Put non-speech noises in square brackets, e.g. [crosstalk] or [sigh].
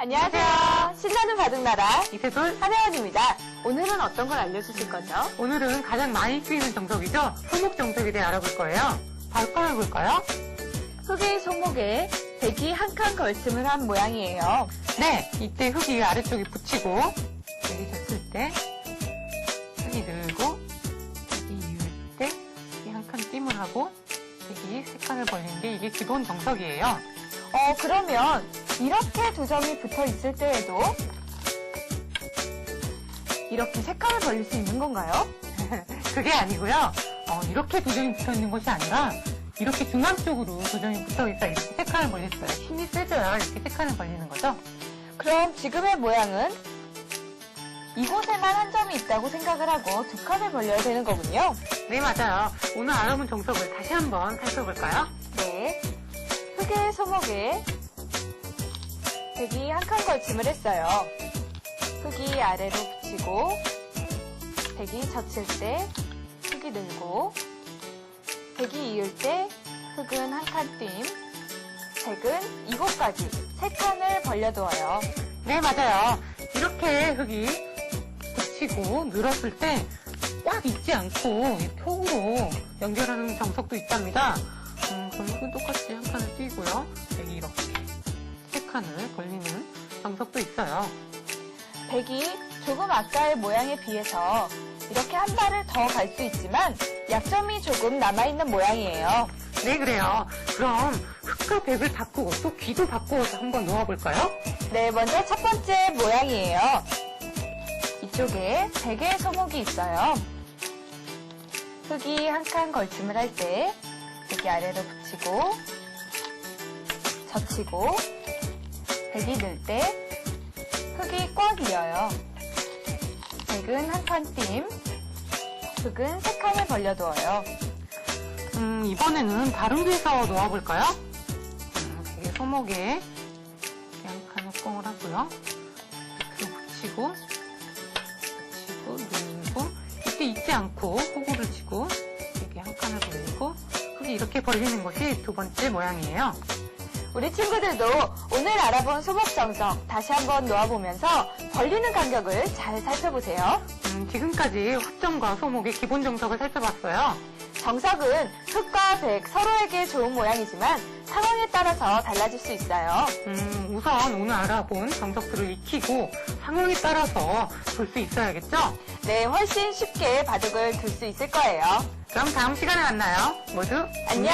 신나는 바둑나라 이세돌 한혜원입니다. 오늘은 어떤 걸 알려주실 거죠? 오늘은 가장 많이 쓰이는 정석이죠. 소목 정석에 대해 알아볼 거예요. 바로 꺼내볼까요? 흙의 소목에 백이 한 칸 걸침을 한 모양이에요. 네, 이때 흙이 아래쪽에 붙이고 여기 졌을 때 흙이 늘고 여기 이을 때 흙이 한칸 띄을 하고 여기 세 칸을 벌리는 게 이게 기본 정석이에요. 어, 그러면 이렇게 두 점이 붙어 있을 때에도 이렇게 세 칸을 벌릴 수 있는 건가요? [laughs] 그게 아니고요. 어, 이렇게 두 점이 붙어 있는 것이 아니라 이렇게 중앙 쪽으로 두 점이 붙어 있어 이렇게 세 칸을 벌렸어요. 힘이 세져야 이렇게 세 칸을 벌리는 거죠. 그럼 지금의 모양은 이곳에만 한 점이 있다고 생각을 하고 두 칸을 벌려야 되는 거군요. 네, 맞아요. 오늘 알아본 정석을 다시 한번 살펴볼까요? 네. 흙의 소목에 백이 한 칸 걸침을 했어요. 흙이 아래로 붙이고 백이 젖힐 때 흙이 늘고 백이 이을 때 흙은 한칸 띄임 백은 이곳까지 세 칸을 벌려두어요. 네, 맞아요. 이렇게 흙이 붙이고 늘었을 때 꽉 있지 않고 이 통으로 연결하는 정석도 있답니다. 음, 그럼 흙은 똑같이 한 칸을 띄고요. 여기 이렇게 세 칸을 벌리는 정석도 있어요. 백이 조금 아까의 모양에 비해서 이렇게 한 발을 더 갈 수 있지만 약점이 조금 남아있는 모양이에요. 네, 그래요. 그럼 흙과 백을 바꾸고 또 귀도 바꾸어서 한번 놓아볼까요? 네, 먼저 첫 번째 모양이에요. 이쪽에 베개 소목이 있어요. 흙이 한 칸 걸침을 할 때 여기 아래로 붙이고 젖히고 백이 늘 때 흙이 꽉 이어요. 백은 한 칸 띄임, 흙은 세 칸을 벌려두어요. 음, 이번에는 다른 데서 놓아볼까요? 음, 되게 소목에 이렇게 한 칸을 꽁을 하고요. 이렇게 붙이고, 붙이고, 늘고, 이때 잊지 않고 호구를 치고, 이렇게 한 칸을 벌리고, 흙이 이렇게 벌리는 것이 두 번째 모양이에요. 우리 친구들도 오늘 알아본 소목 정석 다시 한번 놓아보면서 벌리는 간격을 잘 살펴보세요. 음, 지금까지 흙정과 소목의 기본 정석을 살펴봤어요. 정석은 흙과 백 서로에게 좋은 모양이지만 상황에 따라서 달라질 수 있어요. 음, 우선 오늘 알아본 정석들을 익히고 상황에 따라서 볼 수 있어야겠죠? 네, 훨씬 쉽게 바둑을 둘 수 있을 거예요. 그럼 다음 시간에 만나요. 모두 안녕!